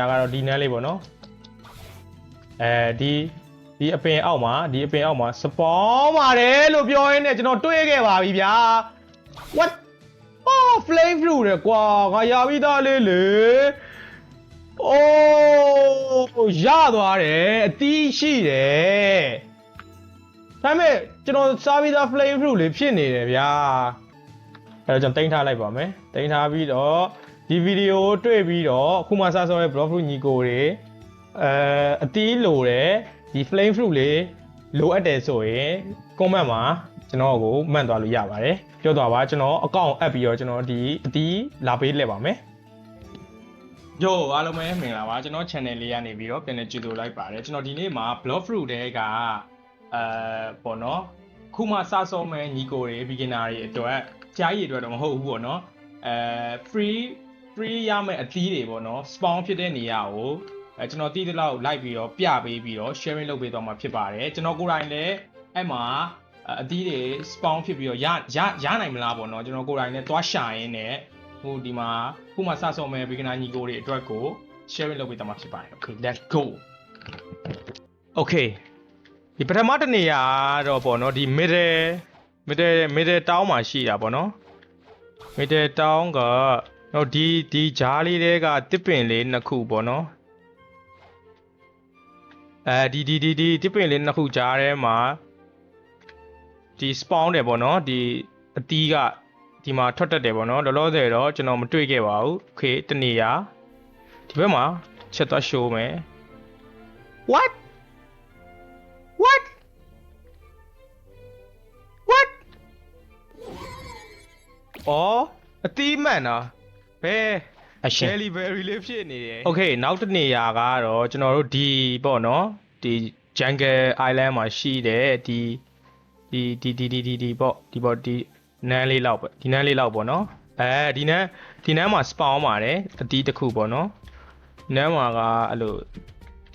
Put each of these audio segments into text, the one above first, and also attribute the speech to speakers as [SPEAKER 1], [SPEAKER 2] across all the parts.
[SPEAKER 1] ဒါကတော့ဒီနန်းလေးပေါ့နော်အဲဒီဒီအပင်အောက်မှာဒီအပင်အောက်မှာစပေါင်းပါတယ်လို့ပြောရင်းနဲ့ကျွန်တော်တွေးခဲ့ပါပြီဗျာ what oh flame fruit လေကွာငါရပြီးသားလေးလေ oh ရသွားတယ်အတီးရှိတယ်ဒါပေမဲ့ကျွန်တော်စားပြီးသား flame fruit လေးဖြစ်နေတယ်ဗျာအဲတော့ကျွန်တော်တင်ထားလိုက်ပါမယ်တင်ထားပြီးတော့ ဒီဗီဒီယိုကိုတွေ့ပြီးတော့အခုမှစဆောရဲ့ block fruit ညီကိုတွေအဲအတီးလိုတယ်ဒီ flame fruit လေးလိုအပ်တယ်ဆိုရင် comment မှာကျွန်တော်ကိုမှန်သွားလို့ရပါတယ်ပြောသွားပါကျွန်တော်အကောင့်အပ်ပြီးတော့ကျွန်တော်ဒီအတီးလာပေးလဲပါမယ်ယိုအားလုံးပဲမင်္ဂလာပါကျွန်တော် channel လေးကနေပြီးတော့ပြန်လည်ကြိုဆိုလိုက်ပါတယ်ကျွန်တော်ဒီနေ့မှာ block fruit တဲကအဲပေါ့နော်ခုမှစဆုံးမဲ့ညီကိုတွေ beginner တွေအတွက်ကြားရည်အတွက်တော့မဟုတ်ဘူးပေါ့နော်အဲ free free ရမယ့်အသီးတွေပေါ့နော် spawn ဖြစ်တဲ့နေရာကိုအဲကျွန်တော်တီးတလောက်လိုက်ပြီးတော့ပြပေးပြီးတော့ sharing လုပ်ပေးသွားမှာဖြစ်ပါတယ်ကျွန်တော်ကိုယ်တိုင်လည်းအဲ့မှာအသီးတွေ spawn ဖြစ်ပြီးတော့ရရရနိုင်မလားပေါ့နော်ကျွန်တော်ကိုယ်တိုင်လည်းသွားရှာရင်းနဲ့ဟိုဒီမှာခုမှစဆုံးမဲ့ beginner ညီကိုတွေအတွက်ကို sharing လုပ်ပေးသွားမှာဖြစ်ပါတယ် okay let's go okay ဒီပထမတစ်နေရာတော့ပေါ့နော်ဒီ middle middle middle town မှာရှိတာပေါ့နော် middle town က တော့ဒီဒီဂျားလေးတွေကတစ်ပင်လေးနှစ်ခုပေါ့နော်အဲဒီဒီဒီဒီတစ်ပင်လေးနှစ်ခုကြားထဲမှာဒီ spawn တယ်ပေါ့နော်ဒီအတီးက ဒီမှာထွက်တက်တယ်ပေါ့နော်လောလောဆယ်တော့ကျွန်တော်မတွေ့ခဲ့ပါဘူးโอเคတနေရဒီဘက်မှာချက်သွား show မယ် what what what အော်အတီးမှန်တာ ဘယ်အ Shelly Berry လေးဖြစ်နေတယ် Okay နောက်တစ်နေရာကတော့ကျွန်တော်တို့ဒီပေါ့နော်ဒီ Jungle Island မှာရှိတဲ့ဒီဒီဒီဒီဒီဒီဒီပေါ့ဒီပေါ့ဒီနန်းလေးလောက်ပေါ့ဒီနန်းလေးလောက်ပေါ့နော်အဲဒီနန်းဒီနန်းမှာ spawn ပါတယ်အတီးတစ်ခုပေါ့နော်နန်းမှာကအဲ့လို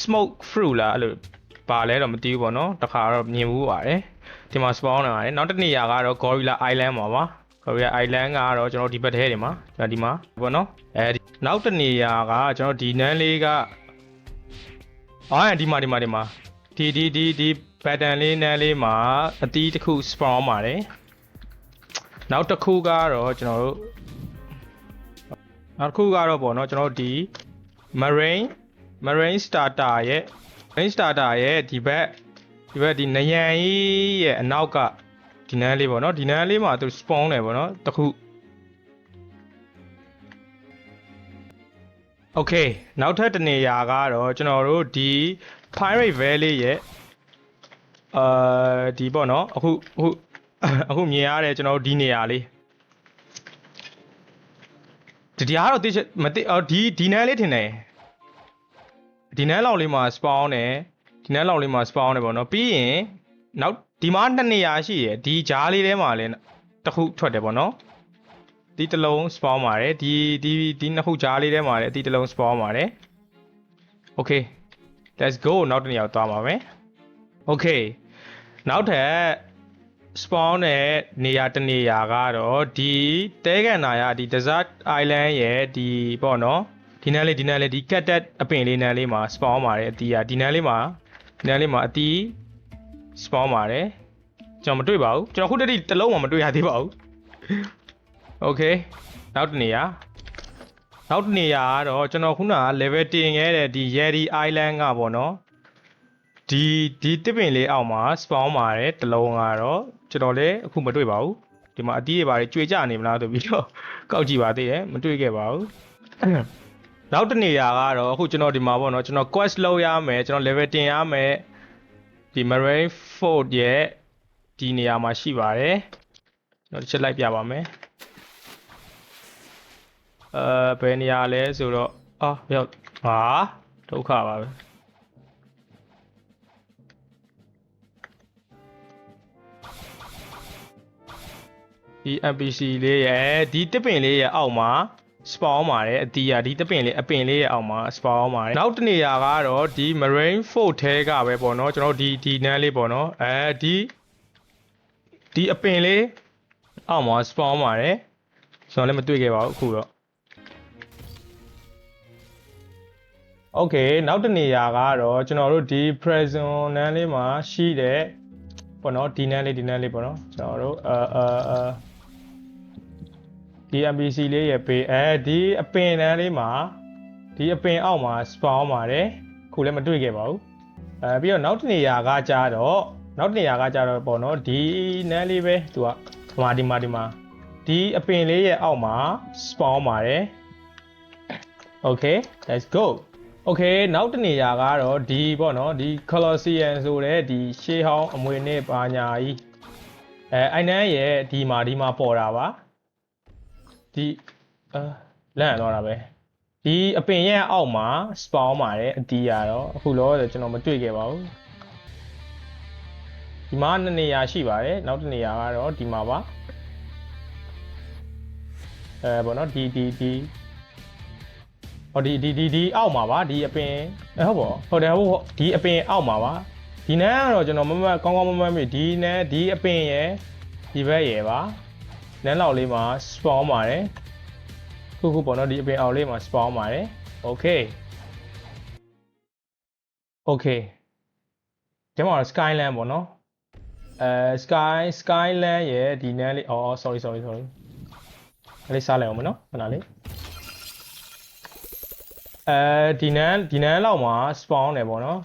[SPEAKER 1] smoke fruit လားအဲ့လိုပါလဲတော့မသိဘူးပေါ့နော်တခါတော့မြင်ဘူးပါတယ်ဒီမှာ spawn နေပါတယ်နောက်တစ်နေရာကတော့ Gorilla Island ပါပါ Gorilla Island ကတော့ကျွန်တော်ဒီဘက်ထဲနေမှာကျွန်တော်ဒီမှာပေါ့နော်အဲဒီနောက်တစ်နေရာကကျွန်တော်ဒီနန်းလေးကအော်ဒီမှာဒီမှာဒီမှာဒီဒီဒီဒီ pattern လေးနဲ့လေးမှာအတီးတစ်ခု spawn ပါတယ်နောက်တစ်ခုကတော့ကျွန်တော်တို့နောက်တစ်ခုကတော့ပေါ့နော်ကျွန်တော်တို့ဒီ marine marine starter ရဲ့ marine starter ရဲ့ဒီဘက်ဒီဘက်ဒီနယံကြီးရဲ့အနောက်က ဒီနန်းလေးပေါ့နော်ဒီနန်းလေးမှာသူ spawn တယ်ပေါ့နော်တစ်ခု Okay နောက်ထပ်တစ်နေရာကတော့ကျွန်တော်တို့ဒီ Pirate Valley ရဲ့အာဒီပေါ့နော်အခုအခုအခုမြင်ရတယ်ကျွန်တော်တို့ဒီနေရာလေးဒီတရားတော့တိကျမသိအော်ဒီဒီနန်းလေးထင်တယ်ဒီနန်းလောက်လေးမှာ spawn တယ်ဒီနန်းလောက်လေးမှာ spawn တယ်ပေါ့နော်ပြီးရင်နောက် ဒီမှာနှစ်နေရာရှိရယ်ဒီဂျားလေးထဲမှာလည်းတစ်ခုထွက်တယ်ပေါ့နော်ဒီတစ်လုံး spawn ပါတယ်ဒီဒီဒီနှစ်ခုဂျားလေးထဲမှာလည်းအတီတစ်လုံး spawn ပါတယ် okay let's go နောက်တစ်နေရာကိုသွားပါမယ် okay နောက်ထပ် spawn တဲ့နေရာတစ်နေရာကတော့ဒီတဲကန်နာရဒီ desert island ရဲ့ဒီပေါ့နော်ဒီနန်းလေးဒီနန်းလေးဒီ cat အပင်လေးနန်းလေးမှာ spawn ပါတယ်အတီးอ่ะဒီနန်းလေးမှာဒီနန်းလေးမှာအတီး spawn ပါတယ်ကျွန်တော်မတွေ့ပါဘူးကျွန်တော်ခုတည်းတစ်လုံးမှမတွေ့ရသေးပါဘူး okay နောက်တစ်နေရာနောက်တစ်နေရာကတော့ကျွန်တော်ခုနက level တင်ခဲ့တဲ့ဒီ Yeti Island ကပေါ့နော်ဒီဒီတစ်ပင်လေးအောက်မှာ spawn ပါတယ်တစ်လုံးကတော့ကျွန်တော်လည်းအခုမတွေ့ပါဘူးဒီမှာအတီးတွေပါတယ်ကြွေကြနေမလားဆိုပြီးတော့ကောက်ကြည့်ပါသေးတယ်မတွေ့ခဲ့ပါဘူးနောက်တစ်နေရာကတော့အခုကျွန်တော်ဒီမှာပေါ့နော်ကျွန်တော် quest လုပ်ရမယ်ကျွန်တော် level တင်ရမယ် ဒီ marine fort ရဲ့ဒီနေရာမှာရှိပါတယ်ကျွန်တော်တစ်ချက်လိုက်ပြပါမယ်အဲဘယ်နေရာလဲဆိုတော့အာရောက်ဟာဒုက္ခပါပဲဒီ NPC လေးရဲ့ဒီတစ်ပင်လေးရဲ့အောက်မှာ spawn ပါတယ်အတီးရဒီတစ်ပင်လေးအပင်လေးရဲ့အောက်မှာ spawn ပါတယ်နောက်တစ်နေရာကတော့ဒီ marine fort ထဲကပဲပေါ့နော်ကျွန်တော်တို့ဒီဒီနန်းလေးပေါ့နော်အဲဒီဒီအပင်လေးအောက်မှာ spawn ပါတယ်ကျွန်တော်လည်းမတွေ့ခဲ့ပါဘူးအခုတော့ Okay နောက်တစ်နေရာကတော့ကျွန်တော်တို့ဒီ prison နန်းလေးမှာရှိတဲ့ပေါ့နော်ဒီနန်းလေးဒီနန်းလေးပေါ့နော်ကျွန်တော်တို့အာအာအာ ဒီ NPC လေးရဲ့ပေးအဲဒီအပင်နန်းလေးမှာဒီအပင်အောက်မှာ spawn ပါတယ်ခုလည်းမတွေ့ခဲ့ပါဘူးအဲပြီးတော့နောက်တစ်နေရာကကြတော့နောက်တစ်နေရာကကြတော့ပေါ့နော်ဒီနန်းလေးပဲသူကဒီမှာဒီမှာဒီမှာဒီအပင်လေးရဲ့အောက်မှာ spawn ပါတယ် Okay let's go Okay နောက်တစ်နေရာကတော့ဒီပေါ့နော်ဒီ Colosseum ဆိုတဲ့ဒီရှေးဟောင်းအမွေနဲ့ပါညာကြီးအဲအိုင်နန်းရဲ့ဒီမှာဒီမှာပေါ်တာပါ ဒီအာလန့်သွားတာပဲဒီအပင်ရဲ့အောက်မှာ spawn ပါတယ်အတီးရတော့အခုလောဆယ်ကျွန်တော်မတွေ့ခဲ့ပါဘူးဒီမှာနှစ်နေရာရှိပါတယ်နောက်တစ်နေရာကတော့ဒီမှာပါအဲပေါ့နော်ဒီဒီဒီဟောဒီဒီဒီဒီအောက်မှာပါဒီအပင်အဲဟုတ်ပါဟုတ်တယ်ဟုတ်ဒီအပင်အောက်မှာပါဒီနန်းကတော့ကျွန်တော်မမတ်ကောင်းကောင်းမမတ်မိဒီနန်းဒီအပင်ရယ်ဒီဘက်ရယ်ပါ နန်းလောက်လေးမှာ spawn ပါတယ်ခုခုပေါ့နော်ဒီအပင်အောက်လေးမှာ spawn ပါတယ် okay okay ဒီမှာ skyland ပေါ့နော်အဲ sky skyland ရဲ့ဒီနန်းလေးအော် sorry sorry sorry အဲ့လေးစားလိုက်အောင်မနော်ခဏလေးအဲဒီနန်းဒီနန်းလောက်မှာ spawn တယ်ပေါ့နော်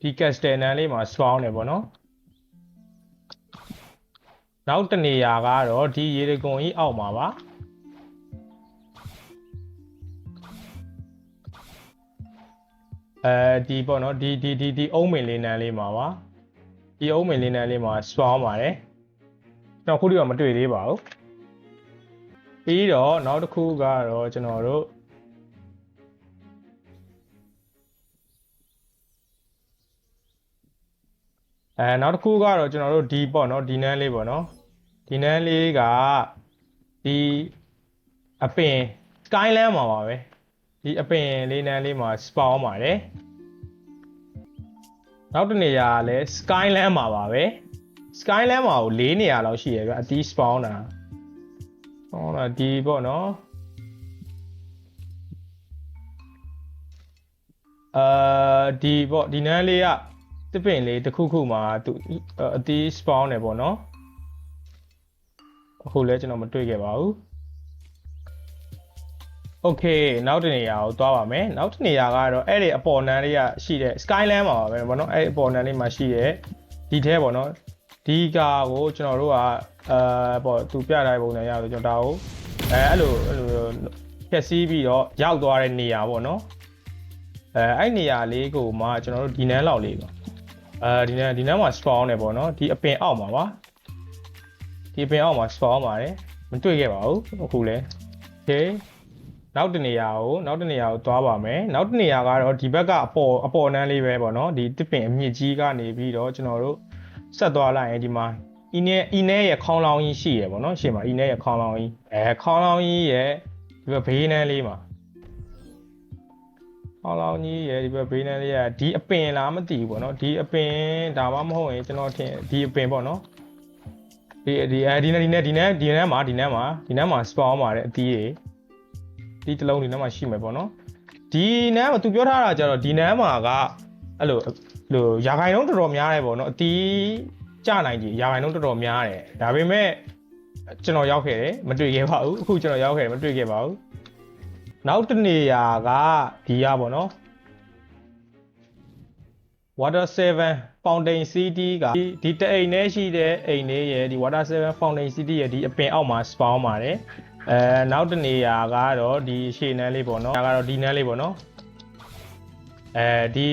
[SPEAKER 1] ဒီ castle နန်းလေးမှာ spawn တယ်ပေါ့နော် နောက်တစ်နေရာကတော့ဒီရေတကွန်ကြီးအောက်မှာပါအဲဒီပေါ့နော်ဒီဒီဒီဒီအုံးမင်လေးနန်းလေးမှာပါဒီအုံးမင်လေးနန်းလေးမှာ spawn ပါတယ်ကျွန်တော်ခုထိတော့မတွေ့သေးပါဘူးပြီးတော့နောက်တစ်ခုကတော့ကျွန်တော်တို့ အဲနောက်တစ်ခုကတော့ကျွန်တော်တို့ဒီပေါ့နော်ဒီနန်းလေးပေါ့နော်ဒီနန်းလေးကဒီအပင် skyland မှာပါပဲဒီအပင်လေးနန်းလေးမှာ spawn ပါတယ်နောက်တစ်နေရာကလည်း skyland မှာပါပဲ skyland မှာကို၄နေရာလောက်ရှိရပြအတီး spawn တာဟောလာဒီပေါ့နော်အာဒီပေါ့ဒီနန်းလေးက တစ်ပင်လေးတစ်ခုခုမှာသူအတီး spawn နေပေါ့နော်အခုလည်းကျွန်တော်မတွေ့ခဲ့ပါဘူး Okay နောက်တစ်နေရာကိုသွားပါမယ်နောက်တစ်နေရာကတော့အဲ့ဒီအပေါ်နန်းလေးကရှိတဲ့ Skyland မှာပါပဲဗောနော်အဲ့ဒီအပေါ်နန်းလေးမှာရှိတဲ့ဒီထဲဗောနော်ဒီကာကိုကျွန်တော်တို့ကအာပေါ့သူပြထားတဲ့ပုံစံရဆိုကျွန်တော်ဒါကိုအဲအဲ့လိုအဲ့လိုဖြက်စီးပြီးတော့ရောက်သွားတဲ့နေရာဗောနော်အဲအဲ့နေရာလေးကိုမှကျွန်တော်တို့ဒီနန်းလောက်လေးပါ အဲဒီနန်းဒီနန်းမှာ spawn နေဗောနော်ဒီအပင်အောက်မှာပါဒီအပင်အောက်မှာ spawn ပါတယ်မတွေ့ခဲ့ပါဘူးအခုလဲ Okay နောက်တစ်နေရာကိုနောက်တစ်နေရာကိုသွားပါမယ်နောက်တစ်နေရာကတော့ဒီဘက်ကအပေါ်အပေါ်နန်းလေးပဲပေါ့နော်ဒီတစ်ပင်အမြင့်ကြီးကနေပြီးတော့ကျွန်တော်တို့ဆက်သွားလိုက်ရင်ဒီမှာအီနဲ့အီနဲ့ရဲ့ခေါင်းလောင်းကြီးရှိရပေါ့နော်ရှေ့မှာအီနဲ့ရဲ့ခေါင်းလောင်းကြီးအဲခေါင်းလောင်းကြီးရဲ့ဒီဘက်ဘေးနန်းလေးမှာ ခေါင်းလောင်းကြီးရဲ့ဒီဘက်ဘေးနန်းလေးကဒီအပင်လားမသိဘူးပေါ့နော်ဒီအပင်ဒါမှမဟုတ်ရင်ကျွန်တော်ထင်ဒီအပင်ပေါ့နော်ဒီဒီအဲဒီနဲ့ဒီနဲ့ဒီနဲ့ဒီနဲ့မှာဒီနဲ့မှာဒီနဲ့မှာ spawn ပါတယ်အသီးတွေဒီတစ်လုံးဒီနန်းမှာရှိမယ်ပေါ့နော်ဒီနန်းမှာသူပြောထားတာကြတော့ဒီနန်းမှာကအဲ့လိုလိုရာခိုင်နှုန်းတော်တော်များတယ်ပေါ့နော်အတီးကြနိုင်ကြီးရာခိုင်နှုန်းတော်တော်များတယ်ဒါပေမဲ့ကျွန်တော်ရောက်ခဲ့တယ်မတွေ့ခဲ့ပါဘူးအခုကျွန်တော်ရောက်ခဲ့တယ်မတွေ့ခဲ့ပါဘူး နောက်တစ်နေရာကဒီရပေါ့နော် Water 7 Fountain City ကဒီဒီတအိမ်နဲ့ရှိတဲ့အိမ်လေးရယ်ဒီ Water 7 Fountain City ရယ်ဒီအပင်အောက်မှာ spawn ပါတယ်အဲနောက်တစ်နေရာကတော့ဒီရှေ့နန်းလေးပေါ့နော်ဒါကတော့ဒီနန်းလေးပေါ့နော်အဲဒီ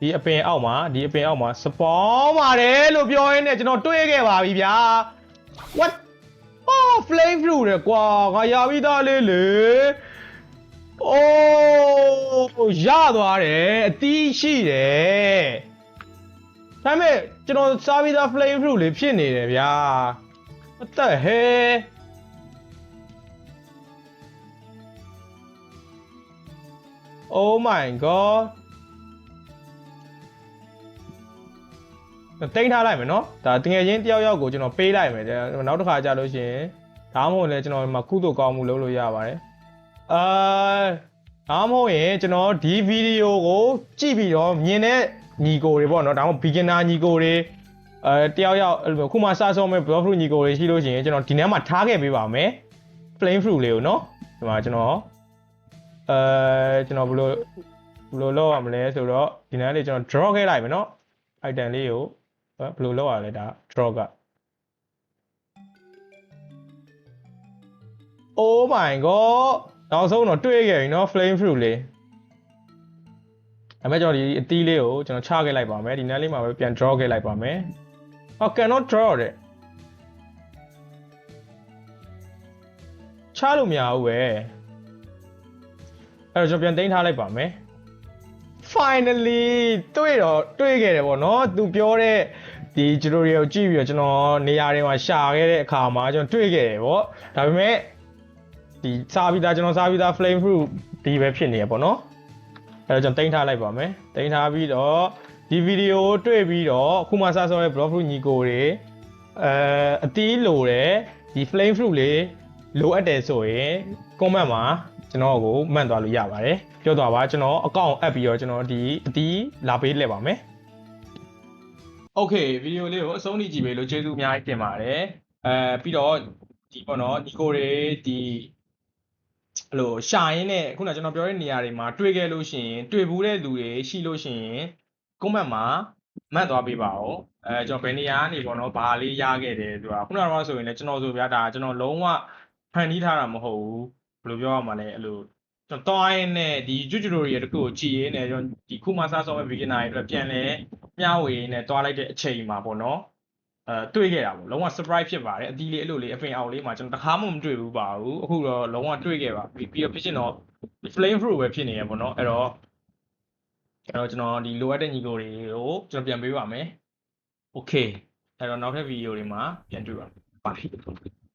[SPEAKER 1] ဒီအပင်အောက်မှာဒီအပင်အောက်မှာ spawn ပါတယ်လို့ပြောရင်းနဲ့ကျွန်တော်တွေးခဲ့ပါပြီဗျာ what oh flame fruit ရယ်ကွာငါရပြီးသားလေးလေ အိုးရသွားတယ်အတီးရှိတယ်ဒါပေမဲ့ကျွန်တော်စားပြီးသား flame fruit လေးဖြစ်နေတယ်ဗျာ what the hell oh my god တိန်းထားလိုက်မယ်နော်ဒါတကယ်ချင်းတယောက်ယောက်ကိုကျွန်တော်ပေးလိုက်မယ်နောက်တစ်ခါကြာလို့ရှိရင်ဒါမှမဟုတ်လည်းကျွန်တော်ဒီမှာကုသိုလ်ကောင်းမှုလုပ်လို့ရပါတယ် အာအားမဟုတ်ရင်ကျွန်တော်ဒီဗီဒီယိုကို ကြည့်ပြီးတော့မြင်တဲ့ညီကိုတွေပေါ့နော်ဒါမှမဟုတ် beginner ညီကိုတွေအဲတယောက်ယောက်အဲ့လိုမျိုးခုမှစဆုံးမဲ့ block fruit ညီကိုတွေရှိလို့ရှိရင်ကျွန်တော်ဒီထဲမှာထားခဲ့ပေးပါမယ် flame fruit လေးကိုနော်ဒီမှာကျွန်တော်အဲကျွန်တော်ဘယ်လိုဘယ်လိုလုပ်ရမလဲဆိုတော့ဒီနားလေးကျွန်တော် draw ခဲ့လိုက်မယ်နော် item လေးကိုဘယ်လိုလုပ်ရလဲဒါ draw က Oh my god နောက်ဆုံးတော့တွေ့ခဲ့ပြီနော် flame fruit လေးဒါပေမဲ့ကျွန်တော်ဒီအသီးလေးကိုကျွန်တော်ချခဲ့လိုက်ပါမယ်ဒီနားလေးမှာပဲပြန် draw ခဲ့လိုက်ပါမယ်ဟော cannot draw တဲ့ချလို့မရဘူးပဲအဲ့တော့ကျွန်တော်ပြန်သိမ်းထားလိုက်ပါမယ် finally တွေ့တော့တွေ့ခဲ့တယ်ပေါ့နော်သူပြောတဲ့ဒီ tutorial ကိုကြည့်ပြီးတော့ကျွန်တော်နေရာတွေမှာရှာခဲ့တဲ့အခါမှာကျွန်တော်တွေ့ခဲ့တယ်ပေါ့ဒါပေမဲ့ ဒီစားပြီးသားကျွန်တော်စားပြီးသား flame fruit ဒီပဲဖြစ်နေရပေါ့နော်အဲ့တော့ကျွန်တော်တင်ထားလိုက်ပါမယ်တင်ထားပြီးတော့ဒီဗီဒီယိုကိုတွေ့ပြီးတော့ခုမှစဆောရဲ့ block fruit ညီကိုတွေအဲအတီးလိုတယ်ဒီ flame fruit လေးလိုအပ်တယ်ဆိုရင် comment မှာကျွန်တော်ကိုမှတ်သွားလို့ရပါတယ်ပြောသွားပါကျွန်တော်အကောင့်အပ်ပြီးတော့ကျွန်တော်ဒီအတီးလာပေးလဲပါမယ်โอเคဗီဒီယိုလေးကိုအဆုံးထိကြည့်ပေးလို့ကျေးဇူးအများကြီးတင်ပါတယ်အဲပြီးတော့ဒီပေါ့နော်ညီကိုတွေဒီ အဲ့လိုရှာရင်းနဲ့ခုနကကျွန်တော်ပြောတဲ့နေရာတွေမှာတွေ့ခဲ့လို့ရှိရင်တွေ့ဘူးတဲ့လူတွေရှိလို့ရှိရင် comment မှာမှတ်သွားပေးပါဦးအဲကျွန်တော်ဘယ်နေရာကနေပေါ့နော်ဘာလေးရခဲ့တယ်ဆိုတာခုနကတော့ဆိုရင်လည်းကျွန်တော်ဆိုဗျာဒါကျွန်တော်လုံးဝဖန်တီးထားတာမဟုတ်ဘူးဘယ်လိုပြောရမှာလဲအဲ့လိုကျွန်တော်တောင်းရင်းနဲ့ဒီ tutorial တခုကိုကြည့်ရင်းနဲ့ကျွန်တော်ဒီခုမှစဆောမဲ့ beginner တွေအတွက်ပြန်လဲမျှဝေရင်းနဲ့တွားလိုက်တဲ့အချိန်မှာပေါ့နော် အဲတွေ့ခဲ့တာပေါ့လုံးဝ surprise ဖြစ်ပါတယ်အတီးလေးအဲ့လိုလေးအပင်အောင်လေးမှာကျွန်တော်တခါမှမတွေ့ဘူးပါဘူးအခုတော့လုံးဝတွေ့ခဲ့ပါပြီပြီးတော့ဖြစ်ချင်တော့ flame fruit ပဲဖြစ်နေရပေါ့နော်အဲ့တော့အဲ့တော့ကျွန်တော်ဒီလိုအပ်တဲ့ညီကိုတွေကိုကျွန်တော်ပြန်ပေးပါမယ် okay အဲ့တော့နောက်ထပ်ဗီဒီယိုတွေမှာပြန်တွေ့ပါမယ် bye